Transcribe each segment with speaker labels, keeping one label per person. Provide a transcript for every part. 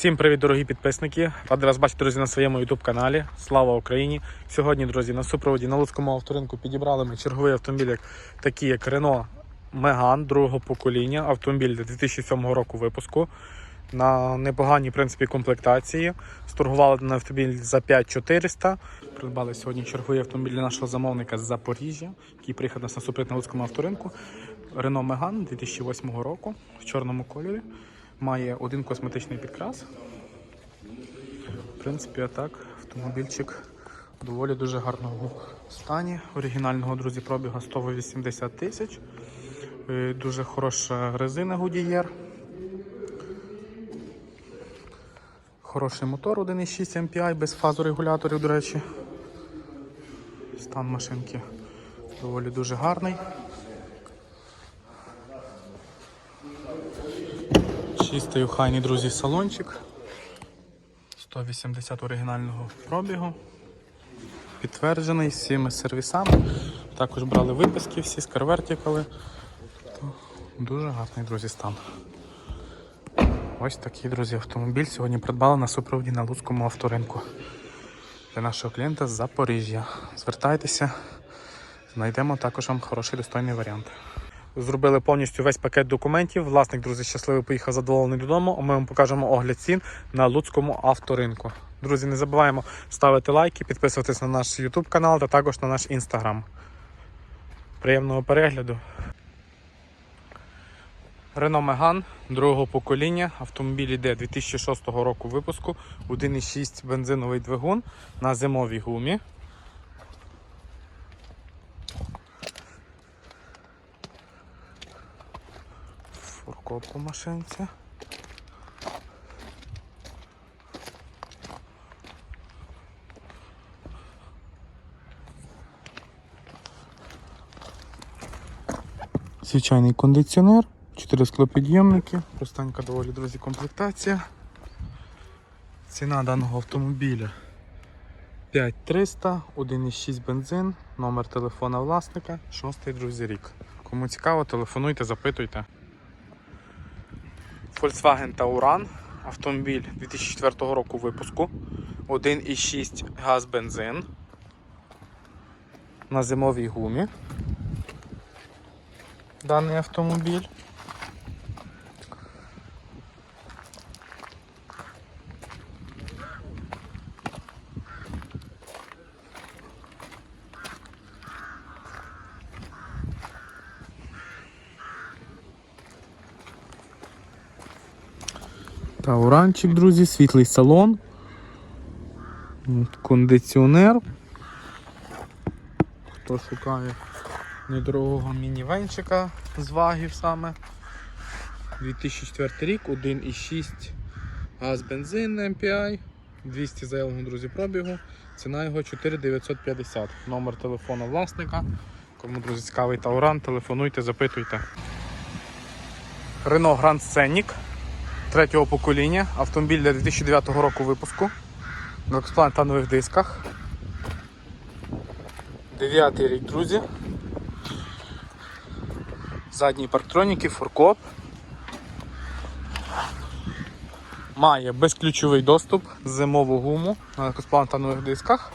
Speaker 1: Всім привіт, дорогі підписники! Радий вас бачити, друзі, на своєму youtube каналі. Слава Україні! Сьогодні, друзі, на супроводі на Луцькому авторинку підібрали ми черговий автомобіль, такий як Renault Megane другого покоління. Автомобіль 2007 року випуску. На непоганій в принципі, комплектації. Сторгували на автомобіль за 5400. Придбали сьогодні черговий автомобіль для нашого замовника з Запоріжжя, який приїхав нас на супровід на Луцькому авторинку. Renault Megane 2008 року в чорному кольорі. Має один косметичний підкрас. В принципі, так, автомобільчик доволі дуже гарному стані. Оригінального, друзі, пробіга 180 тисяч. Е, Дуже хороша резина Goodyear. Хороший мотор 1.6 MPI без фазорегуляторів, до речі. Стан машинки доволі дуже гарний. Чистий охайний, друзі, салончик. 180 оригінального пробігу. Підтверджений всіми сервісами. Також брали виписки всі з карвертікали. Дуже гарний, друзі, стан. Ось такий, друзі, автомобіль сьогодні придбали на супроводі на Луцькому авторинку. Для нашого клієнта з Запоріжжя. Звертайтеся, знайдемо також вам хороший достойний варіант. Зробили повністю весь пакет документів. Власник, друзі, щасливий поїхав задоволений додому. А ми вам покажемо огляд цін на Луцькому авторинку. Друзі, не забуваємо ставити лайки, підписуватись на наш YouTube канал та також на наш Instagram. Приємного перегляду. Renault Megane другого покоління. Автомобіль іде 2006 року випуску. 1,6 бензиновий двигун на зимовій гумі. Фуркоп по машинці. Звичайний кондиціонер, 4 склопідйомники, простенька доволі, друзі, комплектація. Ціна даного автомобіля 5300, 1,6 бензин, номер телефона власника, 6 друзі рік. Кому цікаво, телефонуйте, запитуйте. Volkswagen Tauran, автомобіль 2004 року випуску, 1,6 газ бензин на зимовій гумі. Даний автомобіль. Тауранчик, друзі, світлий салон. Кондиціонер. Хто шукає недорогого мінівенчика з вагів саме. 2004 рік, 1,6 газ бензин MPI, 200 заявленого, друзі, пробігу. Ціна його 4950. Номер телефону власника. Кому, друзі, цікавий Тауран, телефонуйте, запитуйте. Renault Grand Scenic третього покоління. Автомобіль для 2009 року випуску. На експлуатанових дисках. Дев'ятий рік, друзі. Задні парктроніки, фуркоп. Має безключовий доступ, зимову гуму на легкосплантанових дисках.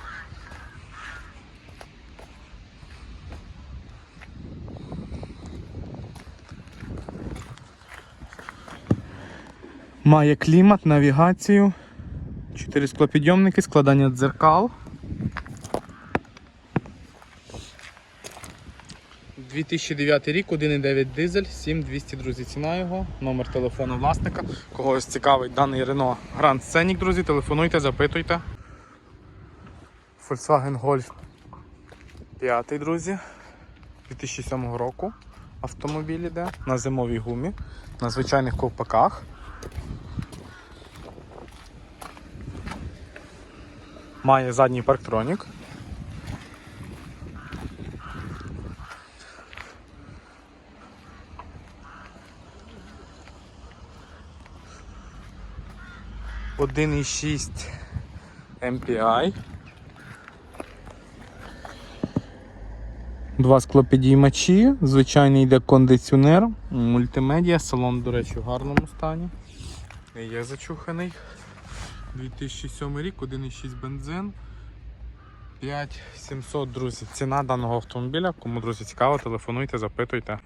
Speaker 1: Має клімат, навігацію, 4 склопідйомники, складання дзеркал. 2009 рік, 1,9 дизель, 7200, друзі, ціна його, номер телефону власника. Когось цікавить даний Renault Grand Scenic, друзі, телефонуйте, запитуйте. Volkswagen Golf 5, друзі, 2007 року. Автомобіль іде на зимовій гумі, на звичайних ковпаках. Має задній парктронік. Один і шість MPI. Два склопідіймачі, звичайний йде кондиціонер, мультимедіа, салон, до речі, в гарному стані. Не є зачуханий. 2007 рік, 1,6 бензин. 5700, друзі. Ціна даного автомобіля. Кому, друзі, цікаво, телефонуйте, запитуйте.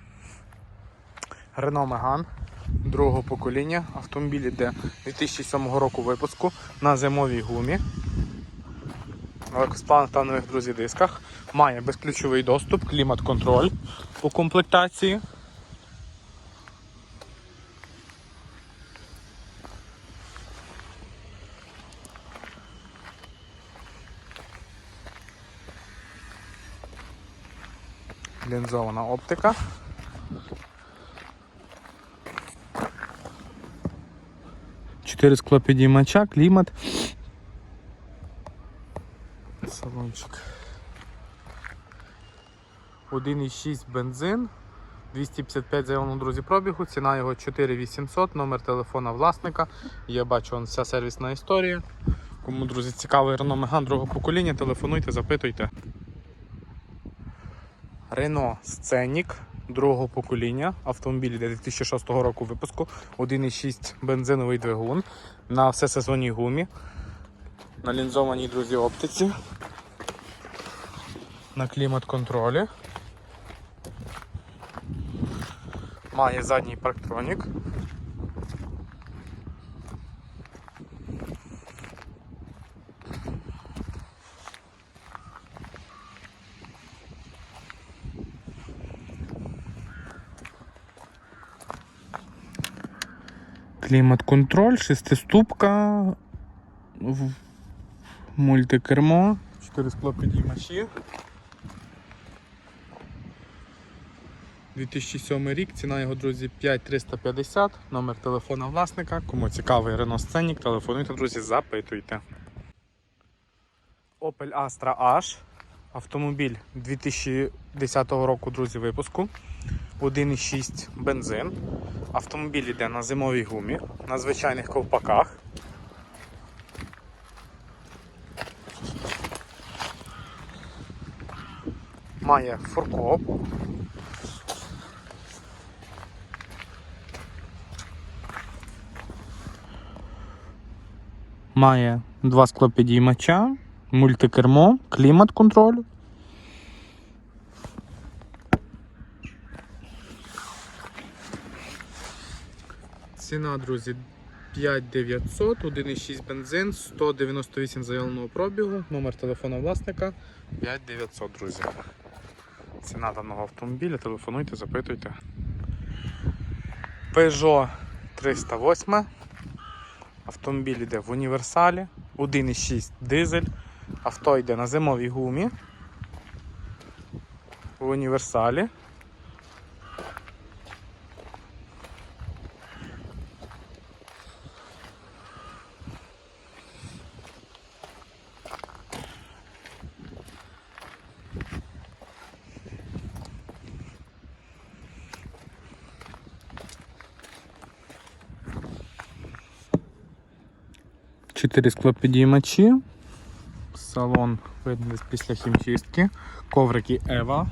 Speaker 1: Renault Megane другого покоління. Автомобіль іде 2007 року випуску на зимовій гумі. На легкосплавних друзі дисках. Має безключовий доступ, клімат-контроль у комплектації. Лінзована оптика. Чотири склопідіймача, клімат. Салончик. 1,6 бензин. 255 заявлено, друзі, пробігу. Ціна його 4800, номер телефона власника. Я бачу вон вся сервісна історія. Кому, друзі, цікавий Renault Megane другого покоління, телефонуйте, запитуйте. Renault Scenic другого покоління. Автомобіль йде 2006 року випуску. 1,6 бензиновий двигун на всесезонній гумі. На лінзованій, друзі, оптиці. На клімат-контролі. Має задній парктронік. Клімат-контроль, шестиступка, мультикермо, 4 склопідіймачі. 2007 рік, ціна його, друзі, 5350, номер телефона власника. Кому цікавий Renault Scenic, телефонуйте, друзі, запитуйте. Opel Astra H. Автомобіль 2010 року, друзі, випуску. 1,6 бензин. Автомобіль йде на зимовій гумі, на звичайних ковпаках. Має форкоп. Має два склопідіймача, мультикермо, клімат-контроль. Ціна, друзі, 5900, 1,6 бензин, 198 заявленого пробігу, номер телефона власника 5900, друзі. Ціна даного автомобіля, телефонуйте, запитуйте. Peugeot 308. Автомобіль йде в універсалі, 1,6 дизель. Авто йде на зимовій гумі. В універсалі. Чотири склопідіймачі. Салон видно після хімчистки. Коврики Ева.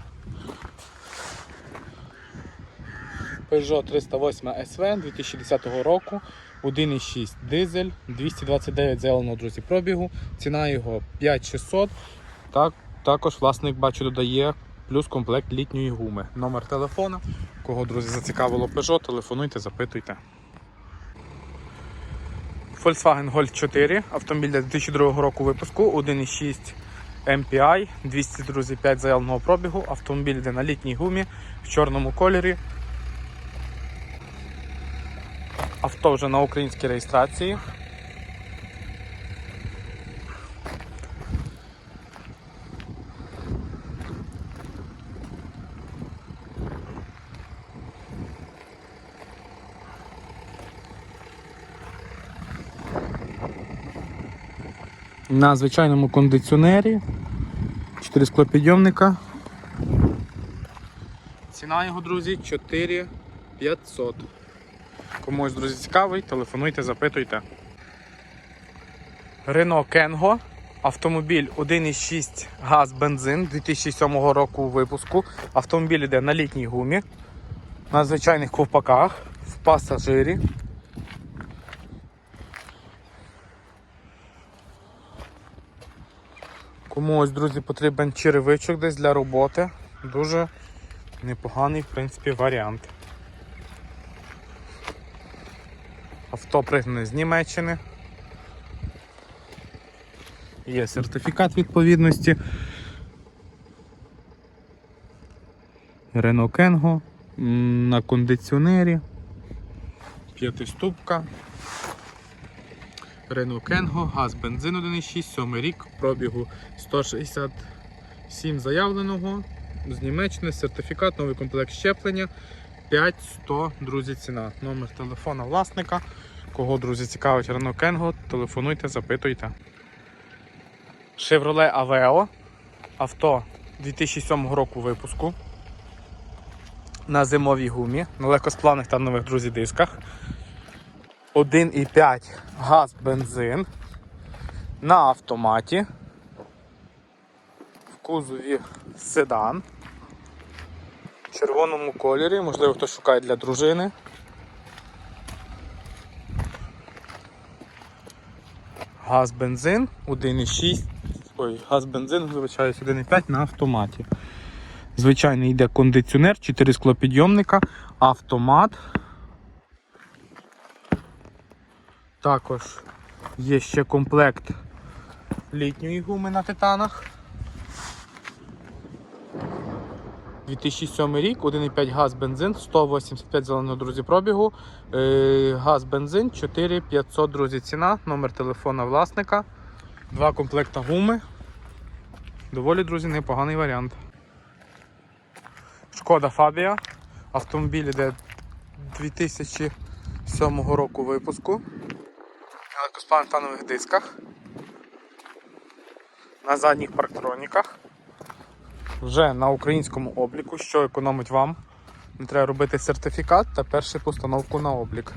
Speaker 1: Peugeot 308 SV 2010 року. 1,6 дизель, 229 зеленого друзі пробігу. Ціна його 5600. Так, також власник бачу додає плюс комплект літньої гуми. Номер телефона. Кого, друзі, зацікавило Peugeot, телефонуйте, запитуйте. Volkswagen Golf 4, автомобіль для 2002 року випуску, 1,6 MPI, 200 друзі, 5 заявленого пробігу. Автомобіль йде на літній гумі в чорному кольорі. Авто вже на українській реєстрації. На звичайному кондиціонері. 4 склопідйомника. Ціна його, друзі, 4500. Комусь, друзі, цікавий, телефонуйте, запитуйте. Renault Kengo. Автомобіль 1,6 газ бензин 2007 року випуску. Автомобіль йде на літній гумі, на звичайних ковпаках, в пасажирі. Кому ось, друзі, потрібен черевичок десь для роботи. Дуже непоганий, в принципі, варіант. Авто пригнане з Німеччини. Є сертифікат відповідності. Kengo м, на кондиціонері. П'ятиступка. Renault Kengo, газ, бензин 1,6, 7 рік, пробігу 167 заявленого. З Німеччини сертифікат, новий комплект щеплення. 5100, друзі, ціна. Номер телефона власника. Кого, друзі, цікавить Renault Kengo, телефонуйте, запитуйте. Chevrolet Aveo. Авто 2007 року випуску. На зимовій гумі, на легкосплавних та нових друзі дисках. 1,5 газ, бензин. На автоматі. В кузові седан. В червоному кольорі, можливо, хтось шукає для дружини. Газ, бензин 1,6. Ой, газ, бензин, вибачаюсь, 1,5 на автоматі. Звичайно, йде кондиціонер, 4 склопідйомника, автомат. Також є ще комплект літньої гуми на титанах. 2007 рік, 1,5 газ бензин, 185 зеленого друзі пробігу. Е, Газ бензин 4500 друзі ціна, номер телефона власника. Два комплекта гуми. Доволі, друзі, непоганий варіант. Шкода Фабія. Автомобіль іде 2007 року випуску. Легкосплавних дисках. На задніх парктроніках. Вже на українському обліку, що економить вам. Не треба робити сертифікат та першу постановку на облік.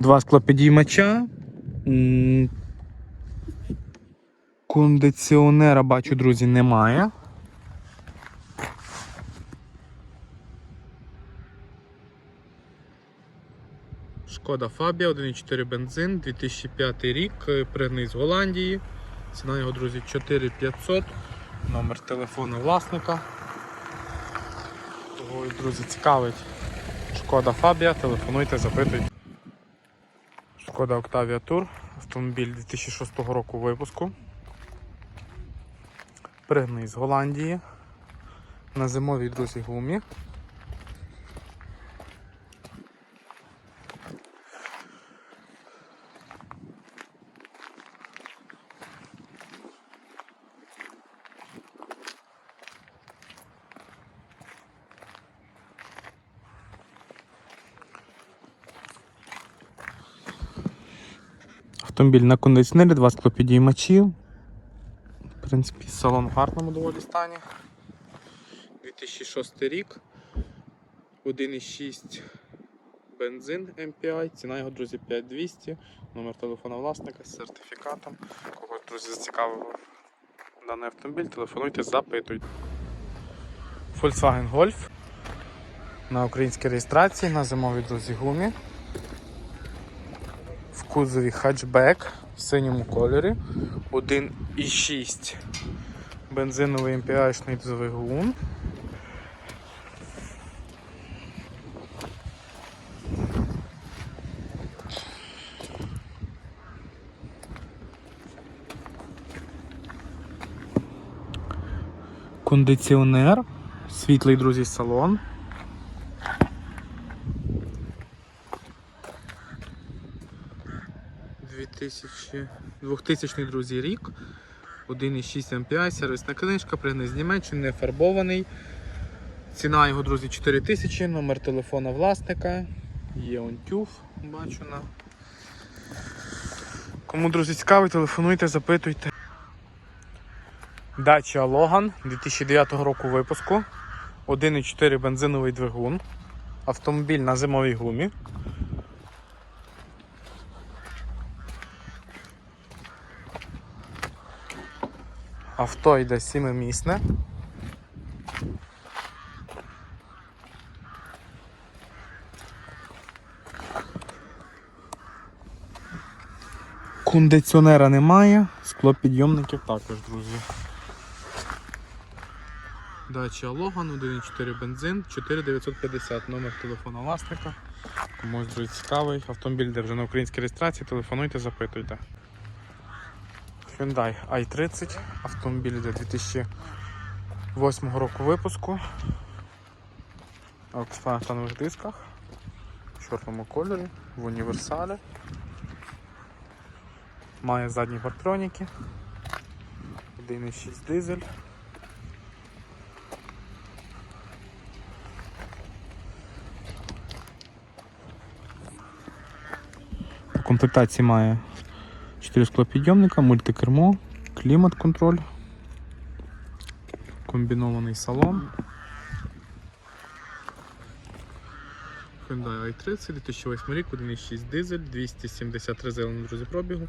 Speaker 1: Два склопідіймача. Кондиціонера, бачу, друзі, немає. Шкода Фабія, 1,4 бензин, 2005 рік, е, пригнаний з Голландії. Ціна його, друзі, 4500. Номер телефону власника. Кого, друзі, цікавить Шкода Фабія, телефонуйте, запитуйте. Шкода Octavia Tour, автомобіль 2006 року випуску. Пригнаний з Голландії. На зимовій друзі гумі. Автомобіль на кондиціонері, два склопідіймачі. В принципі, салон в гарному доволі стані. 2006 рік. 1,6 бензин MPI. Ціна його, друзі, 5200. Номер телефона власника з сертифікатом. Кого, друзі, зацікавив даний автомобіль, телефонуйте, запитуйте. Volkswagen Golf. На українській реєстрації, на зимовій друзі гумі кузові хатчбек в синьому кольорі. 1,6 бензиновий MPI-шний двигун. Кондиціонер, світлий друзі салон. – 2000 друзі рік. 1,6 MPI, сервісна книжка, пригнаний з Німеччини, не фарбований. Ціна його, друзі, 4000, номер телефона власника. Є он тюф, бачу на. Кому, друзі, цікаво, телефонуйте, запитуйте. Dacia Logan 2009 року випуску. 1,4 бензиновий двигун. Автомобіль на зимовій гумі. Авто йде сімимісне. Кондиціонера немає, склопідйомників також, друзі. Дача Логан, 1,4 бензин, 4950 номер телефона власника. Комусь друзі цікавий. Автомобіль держи на українській реєстрації, телефонуйте, запитуйте. Hyundai i30, автомобіль де 2008 року випуску. На станових дисках, в чорному кольорі, в універсалі. Має задні партроніки. 1.6 дизель. В комплектації має 4 склопідйомника, мультикермо, клімат-контроль, комбінований салон. Hyundai i30, 2008 рік, 1.6 дизель, 273 зелені друзі пробігу.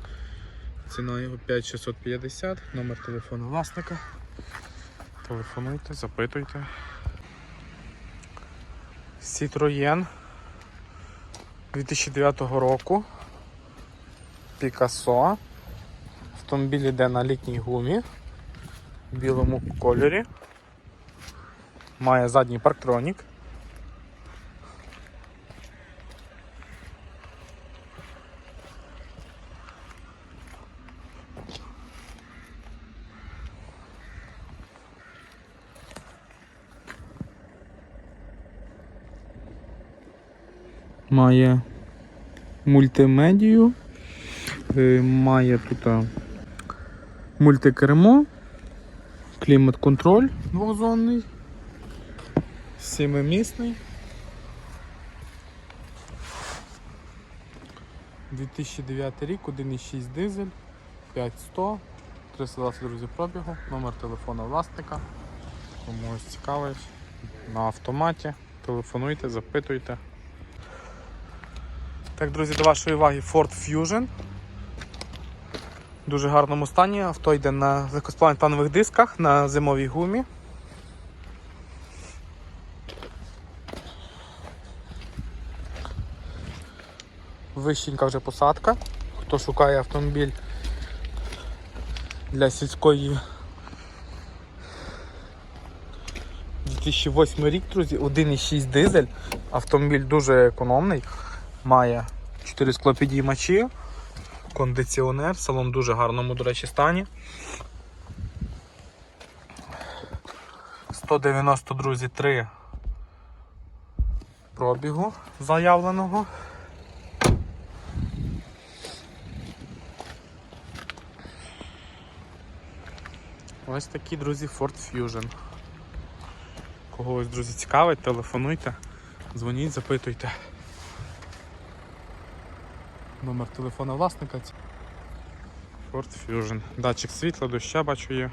Speaker 1: Ціна його 5650, номер телефону власника. Телефонуйте, запитуйте. Citroën 2009 року. Picasso. Автомобіль йде на літній гумі в білому кольорі. Має задній парктронік. Має мультимедію, має тут мультикермо, клімат-контроль двохзонний, сімимісний. 2009 рік, 1.6 дизель, 5100, 320 друзі пробігу, номер телефона власника. Комусь цікавить на автоматі. Телефонуйте, запитуйте. Так, друзі, до вашої уваги Ford Fusion. Дуже гарному стані. Авто йде на легкосплавних дисках на зимовій гумі. Вищенька вже посадка. Хто шукає автомобіль для сільської 2008 рік, друзі, 1,6 дизель. Автомобіль дуже економний. Має 4 склопідіймачі, кондиціонер, салон в дуже гарному, до речі, стані. 190, друзі, 3 пробігу заявленого. Ось такі, друзі, Ford Fusion. Когось, друзі, цікавить, телефонуйте, дзвоніть, запитуйте. Номер телефона власника. Ford Fusion. Датчик світла, доща бачу є.